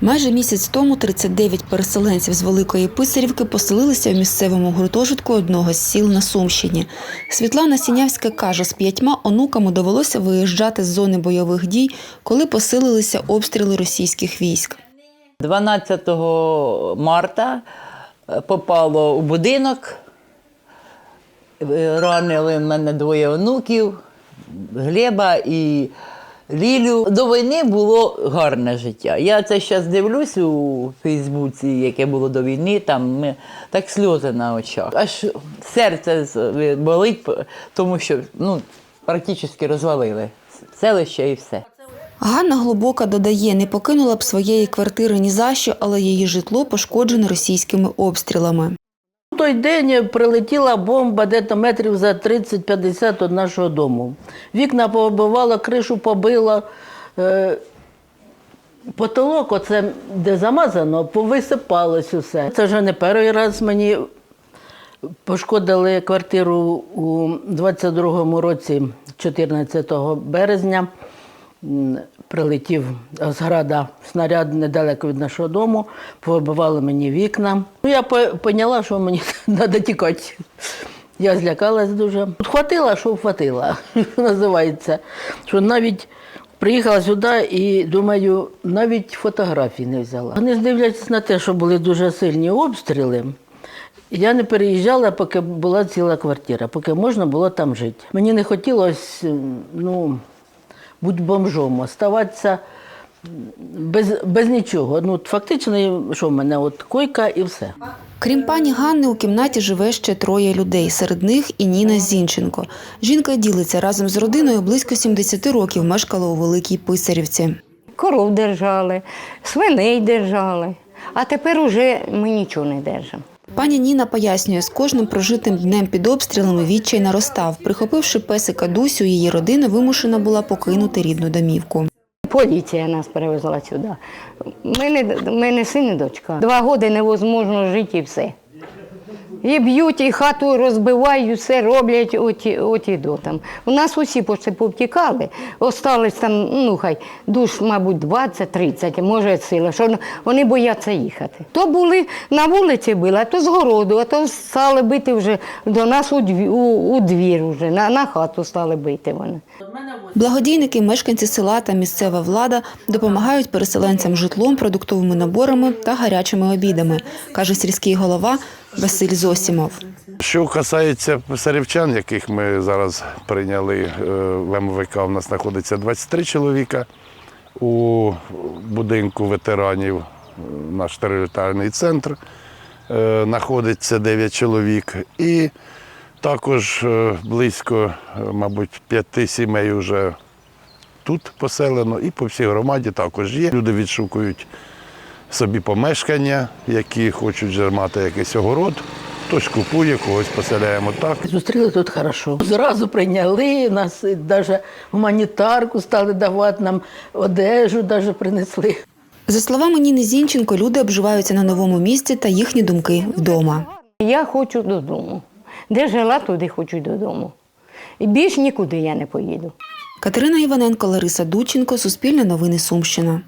Майже місяць тому 39 переселенців з Великої Писарівки поселилися у місцевому гуртожитку одного з сіл на Сумщині. Світлана Сінявська каже, з п'ятьма онуками довелося виїжджати з зони бойових дій, коли посилилися обстріли російських військ. 12 марта е, попало у будинок. Е, Ранили в мене двоє онуків, Глеба і Лілю. До війни було гарне життя. Я це зараз дивлюсь у Фейсбуці, яке було до війни, там ми, так сльози на очах. Аж серце з- болить, тому що ну, практично розвалили селище і все. Ганна Глибока додає, не покинула б своєї квартири ні за що, але її житло пошкоджене російськими обстрілами. У той день прилетіла бомба десь метрів за 30-50 від нашого дому. Вікна побивала, кришу побила. Е, потолок, оце, де замазано, повисипалось усе. Це вже не перший раз мені пошкодили квартиру у 22-му році, 14 березня. Прилетів з града снаряд недалеко від нашого дому, повибивали мені вікна. Ну, я по- поняла, що мені треба тікати. Я злякалась дуже. Хватила, що хватила, називається. Що навіть приїхала сюди і думаю, навіть фотографій не взяла. Вони ж дивлячись на те, що були дуже сильні обстріли. Я не переїжджала, поки була ціла квартира, поки можна було там жити. Мені не хотілося ну, бути бомжом, оставатися без, без нічого. Ну, фактично, що в мене от койка і все. Крім пані Ганни, у кімнаті живе ще троє людей. Серед них і Ніна Зінченко. Жінка ділиться разом з родиною близько 70 років мешкала у Великій Писарівці. коров держали, свиней держали. А тепер уже ми нічого не держимо. Пані Ніна пояснює, з кожним прожитим днем під обстрілами відчай наростав. Прихопивши песика Дусю, її родина вимушена була покинути рідну домівку. Поліція нас перевезла сюди. Мене мене син і дочка. Два роки невозможно жити і все. І б'ють, і хату розбивають, все роблять оті, оті до там. У нас усі повтікали. Остались там, ну хай, душ, мабуть, 20-30, може сила, що вони бояться їхати. То були на вулиці били, а то з городу, а то стали бити вже до нас у, дві, у, у двір, вже, на, на хату стали бити вони. Благодійники, мешканці села та місцева влада допомагають переселенцям житлом, продуктовими наборами та гарячими обідами, каже сільський голова Василь Зосімов. Що касається писарівчан, яких ми зараз прийняли е, в МВК, у нас знаходиться 23 чоловіка. У будинку ветеранів наш територіальний центр е, знаходиться 9 чоловік. І також е, близько, мабуть, п'яти сімей вже тут поселено, і по всій громаді також є. Люди відшукують собі помешкання, які хочуть вже мати якийсь огород. Хтось купує, когось поселяємо так. Зустріли тут хорошо. Зразу прийняли нас, навіть гуманітарку стали давати нам одежу, навіть принесли. За словами Ніни Зінченко, люди обживаються на новому місці та їхні думки вдома. Я хочу додому. Де жила, туди хочу додому. І більш нікуди я не поїду. Катерина Іваненко, Лариса Дученко, Суспільне новини Сумщина.